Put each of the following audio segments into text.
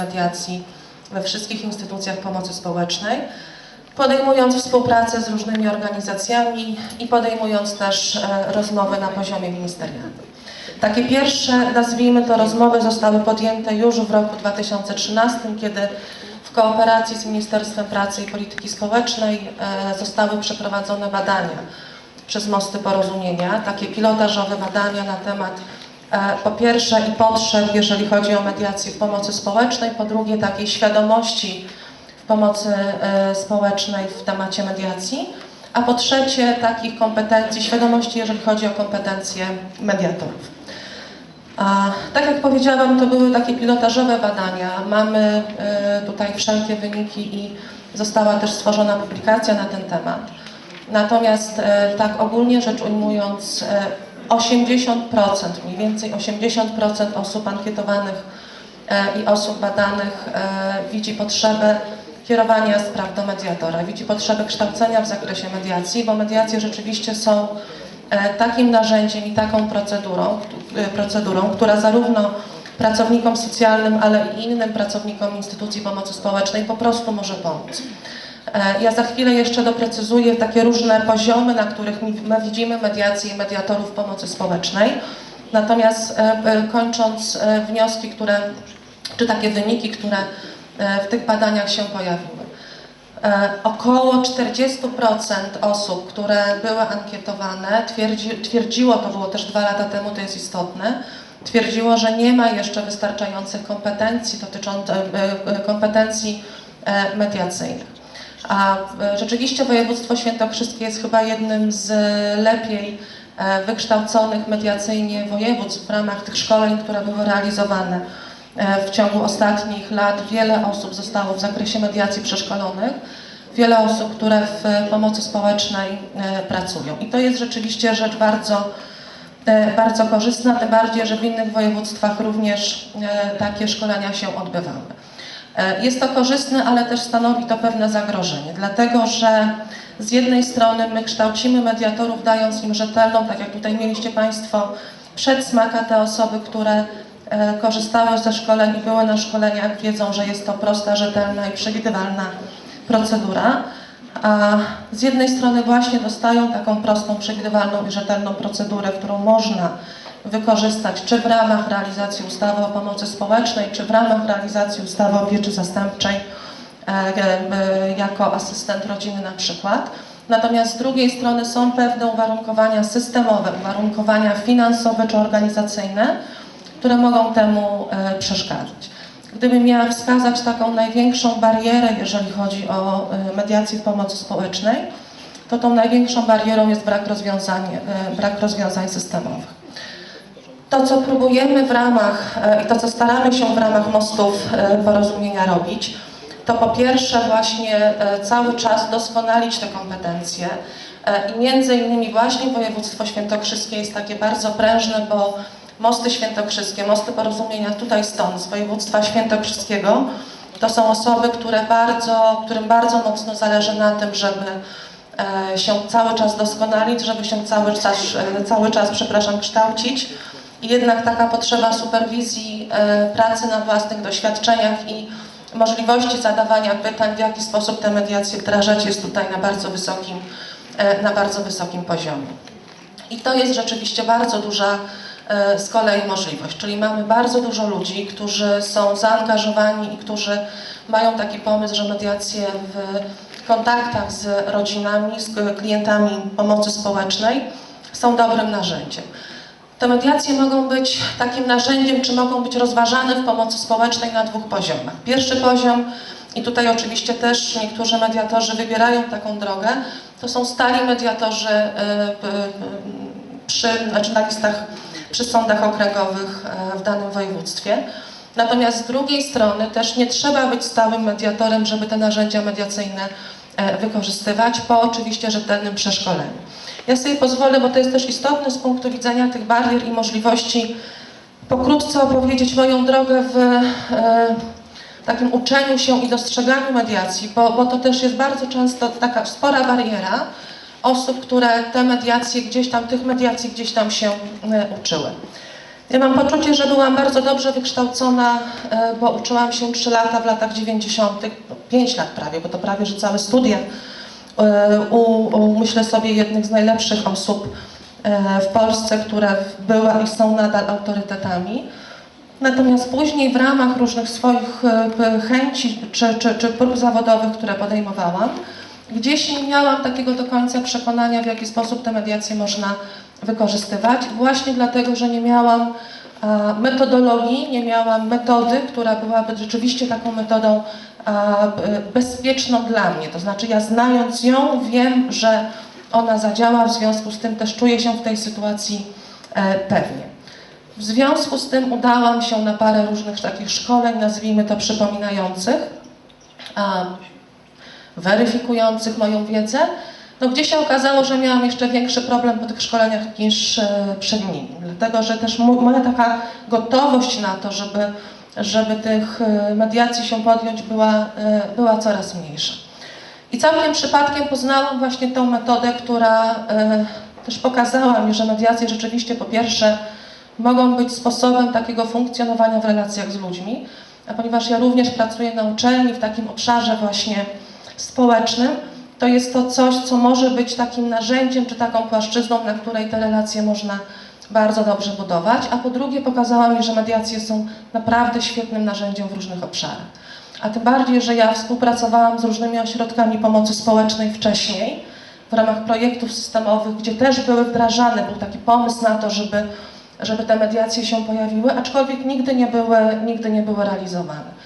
mediacji we wszystkich instytucjach pomocy społecznej, podejmując współpracę z różnymi organizacjami i podejmując też e, rozmowy na poziomie ministerialnym. Takie pierwsze, nazwijmy to, rozmowy zostały podjęte już w roku 2013, kiedy w kooperacji z Ministerstwem Pracy i Polityki Społecznej e, zostały przeprowadzone badania przez Mosty Porozumienia, takie pilotażowe badania na temat po pierwsze i potrzeb, jeżeli chodzi o mediację w pomocy społecznej, po drugie takiej świadomości w pomocy e, społecznej w temacie mediacji, a po trzecie takich kompetencji, świadomości, jeżeli chodzi o kompetencje mediatorów. A, tak jak powiedziałam, to były takie pilotażowe badania. Mamy e, tutaj wszelkie wyniki i została też stworzona publikacja na ten temat. Natomiast e, tak ogólnie rzecz ujmując, e, 80%, mniej więcej 80% osób ankietowanych e, i osób badanych e, widzi potrzebę kierowania spraw do mediatora, widzi potrzebę kształcenia w zakresie mediacji, bo mediacje rzeczywiście są e, takim narzędziem i taką procedurą, procedurą, która zarówno pracownikom socjalnym, ale i innym pracownikom instytucji pomocy społecznej po prostu może pomóc. E, Ja za chwilę jeszcze doprecyzuję takie różne poziomy, na których my widzimy mediację i mediatorów pomocy społecznej. Natomiast e, e, kończąc wnioski, które, czy takie wyniki, które w tych badaniach się pojawiły. Około 40% osób, które były ankietowane, twierdzi, twierdziło, to było też dwa lata temu, to jest istotne, twierdziło, że nie ma jeszcze wystarczających kompetencji dotyczących kompetencji mediacyjnych. A e, rzeczywiście województwo świętokrzyskie jest chyba jednym z lepiej e, wykształconych mediacyjnie województw w ramach tych szkoleń, które były realizowane e, w ciągu ostatnich lat. Wiele osób zostało w zakresie mediacji przeszkolonych, wiele osób, które w e, pomocy społecznej e, pracują. I to jest rzeczywiście rzecz bardzo, e, bardzo korzystna, tym bardziej, że w innych województwach również e, takie szkolenia się odbywały. E, Jest to korzystne, ale też stanowi to pewne zagrożenie, dlatego że z jednej strony my kształcimy mediatorów, dając im rzetelną, tak jak tutaj mieliście Państwo, przedsmak, a te osoby, które e, korzystały ze szkoleń i były na szkoleniach, wiedzą, że jest to prosta, rzetelna i przewidywalna procedura. A z jednej strony właśnie dostają taką prostą, przewidywalną i rzetelną procedurę, którą można wykorzystać czy w ramach realizacji ustawy o pomocy społecznej, czy w ramach realizacji ustawy o pieczy zastępczej e, e, jako asystent rodziny na przykład. Natomiast z drugiej strony są pewne uwarunkowania systemowe, uwarunkowania finansowe czy organizacyjne, które mogą temu e, przeszkadzać. Gdybym miała wskazać taką największą barierę, jeżeli chodzi o mediację w pomocy społecznej, to tą największą barierą jest brak rozwiązań, brak rozwiązań systemowych. To, co próbujemy w ramach e, i to, co staramy się w ramach mostów e, porozumienia robić, to po pierwsze właśnie e, cały czas doskonalić te kompetencje i między innymi właśnie województwo świętokrzyskie jest takie bardzo prężne, bo mosty świętokrzyskie, mosty porozumienia tutaj stąd, z województwa świętokrzyskiego, to są osoby, które bardzo, którym bardzo mocno zależy na tym, żeby się cały czas doskonalić, żeby się cały czas, cały czas przepraszam, kształcić. Jednak taka potrzeba superwizji, e, pracy na własnych doświadczeniach i możliwości zadawania pytań, w jaki sposób te mediacje wdrażać, jest tutaj na bardzo wysokim, e, na bardzo wysokim poziomie. I to jest rzeczywiście bardzo duża e, z kolei możliwość, czyli mamy bardzo dużo ludzi, którzy są zaangażowani i którzy mają taki pomysł, że mediacje w kontaktach z rodzinami, z klientami pomocy społecznej są dobrym narzędziem. Te mediacje mogą być takim narzędziem, czy mogą być rozważane w pomocy społecznej na dwóch poziomach. Pierwszy poziom, i tutaj oczywiście też niektórzy mediatorzy wybierają taką drogę, to są stali mediatorzy e, p- przy, znaczy na listach przy sądach okręgowych e, w danym województwie. Natomiast z drugiej strony też nie trzeba być stałym mediatorem, żeby te narzędzia mediacyjne e, wykorzystywać po oczywiście rzetelnym przeszkoleniu. Ja sobie pozwolę, bo to jest też istotne z punktu widzenia tych barier i możliwości, pokrótce opowiedzieć moją drogę w e, takim uczeniu się i dostrzeganiu mediacji, bo, bo to też jest bardzo często taka spora bariera osób, które te mediacje gdzieś tam, tych mediacji gdzieś tam się e, uczyły. Ja mam poczucie, że byłam bardzo dobrze wykształcona, e, bo uczyłam się 3 lata w latach 90., 5 lat prawie, bo to prawie, że całe studia u, u myślę sobie jednych z najlepszych osób e, w Polsce, które były i są nadal autorytetami. Natomiast później w ramach różnych swoich e, chęci czy, czy, czy prób zawodowych, które podejmowałam, gdzieś nie miałam takiego do końca przekonania, w jaki sposób te mediacje można wykorzystywać, właśnie dlatego, że nie miałam metodologii, nie miałam metody, która byłaby rzeczywiście taką metodą b- bezpieczną dla mnie. To znaczy ja znając ją wiem, że ona zadziała, w związku z tym też czuję się w tej sytuacji e, pewnie. W związku z tym udałam się na parę różnych takich szkoleń, nazwijmy to przypominających, weryfikujących moją wiedzę, no gdzie się okazało, że miałam jeszcze większy problem po tych szkoleniach niż e, przed nimi. Dlatego, że też mo- moja taka gotowość na to, żeby, żeby tych e, mediacji się podjąć była, e, była coraz mniejsza. I całkiem przypadkiem poznałam właśnie tą metodę, która też pokazała mi, że mediacje rzeczywiście po pierwsze mogą być sposobem takiego funkcjonowania w relacjach z ludźmi, a ponieważ ja również pracuję na uczelni w takim obszarze właśnie społecznym, to jest to coś, co może być takim narzędziem czy taką płaszczyzną, na której te relacje można bardzo dobrze budować, a po drugie pokazała mi, że mediacje są naprawdę świetnym narzędziem w różnych obszarach. A tym bardziej, że ja współpracowałam z różnymi ośrodkami pomocy społecznej wcześniej, w ramach projektów systemowych, gdzie też były wdrażane, był taki pomysł na to, żeby, żeby te mediacje się pojawiły, aczkolwiek nigdy nie były, nigdy nie były realizowane.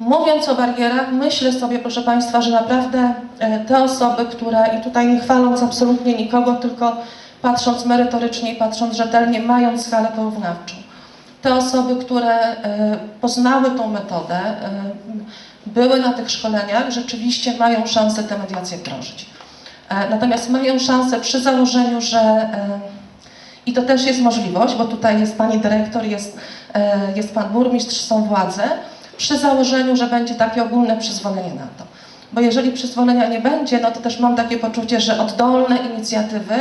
Mówiąc o barierach, myślę sobie, proszę Państwa, że naprawdę e, te osoby, które, i tutaj nie chwaląc absolutnie nikogo, tylko patrząc merytorycznie i patrząc rzetelnie, mając skalę porównawczą, te osoby, które e, poznały tą metodę, e, były na tych szkoleniach, rzeczywiście mają szansę te mediacje wdrożyć. E, Natomiast mają szansę przy założeniu, że i to też jest możliwość, bo tutaj jest pani dyrektor, jest, jest pan burmistrz, są władze, przy założeniu, że będzie takie ogólne przyzwolenie na to. Bo jeżeli przyzwolenia nie będzie, no to też mam takie poczucie, że oddolne inicjatywy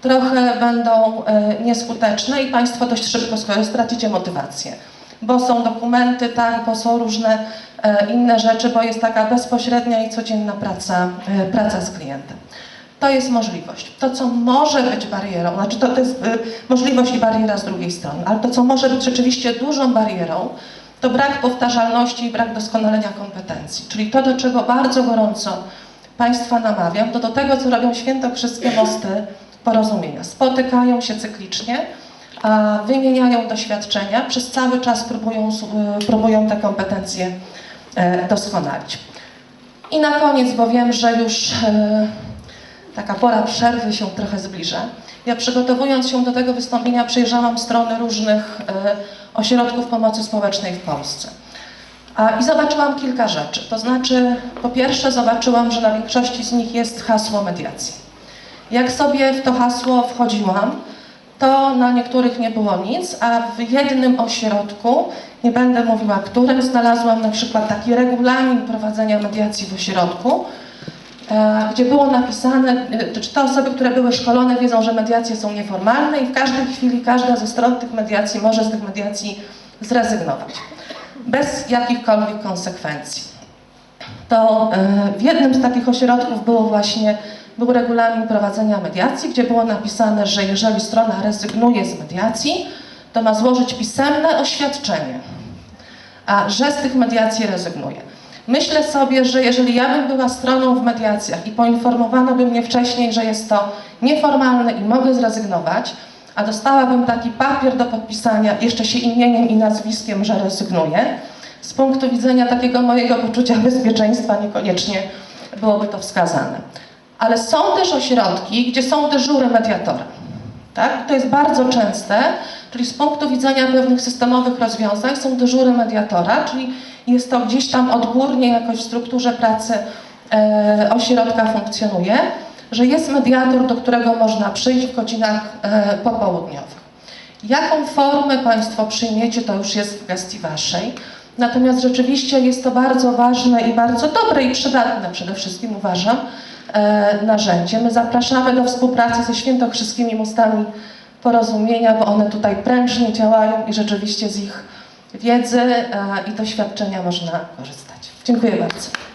trochę będą e, nieskuteczne i Państwo dość szybko stracicie motywację. Bo są dokumenty, tak, bo są różne e, inne rzeczy, bo jest taka bezpośrednia i codzienna praca, e, praca z klientem. To jest możliwość. To, co może być barierą, znaczy to, to jest możliwość i bariera z drugiej strony, ale to, co może być rzeczywiście dużą barierą, to brak powtarzalności i brak doskonalenia kompetencji. Czyli to, do czego bardzo gorąco Państwa namawiam, to do tego, co robią świętokrzyskie mosty porozumienia. Spotykają się cyklicznie, wymieniają doświadczenia, przez cały czas próbują, y, próbują te kompetencje e, doskonalić. I na koniec, bo wiem, że już e, taka pora przerwy się trochę zbliża. Ja przygotowując się do tego wystąpienia przejrzałam strony różnych e, ośrodków pomocy społecznej w Polsce. I zobaczyłam kilka rzeczy. To znaczy, po pierwsze zobaczyłam, że na większości z nich jest hasło mediacji. Jak sobie w to hasło wchodziłam, to na niektórych nie było nic, a w jednym ośrodku, nie będę mówiła którym, znalazłam na przykład taki regulamin prowadzenia mediacji w ośrodku, gdzie było napisane, e, czy te osoby, które były szkolone wiedzą, że mediacje są nieformalne i w każdej chwili każda ze stron tych mediacji może z tych mediacji zrezygnować. Bez jakichkolwiek konsekwencji. To e, w jednym z takich ośrodków było właśnie, był regulamin prowadzenia mediacji, gdzie było napisane, że jeżeli strona rezygnuje z mediacji, to ma złożyć pisemne oświadczenie, a że z tych mediacji rezygnuje. Myślę sobie, że jeżeli ja bym była stroną w mediacjach i poinformowano by mnie wcześniej, że jest to nieformalne i mogę zrezygnować, a dostałabym taki papier do podpisania jeszcze się imieniem i nazwiskiem, że rezygnuję, z punktu widzenia takiego mojego poczucia bezpieczeństwa niekoniecznie byłoby to wskazane. Ale są też ośrodki, gdzie są dyżury mediatora. Tak? To jest bardzo częste, czyli z punktu widzenia pewnych systemowych rozwiązań są dyżury mediatora, czyli jest to gdzieś tam odgórnie jakoś w strukturze pracy e, ośrodka funkcjonuje, że jest mediator, do którego można przyjść w godzinach e, popołudniowych. Jaką formę Państwo przyjmiecie, to już jest w gestii Waszej. Natomiast rzeczywiście jest to bardzo ważne i bardzo dobre i przydatne przede wszystkim uważam e, narzędzie. My zapraszamy do współpracy ze świętokrzyskimi mostami porozumienia, bo one tutaj prężnie działają i rzeczywiście z ich wiedzy e, i doświadczenia można korzystać. Dziękuję bardzo.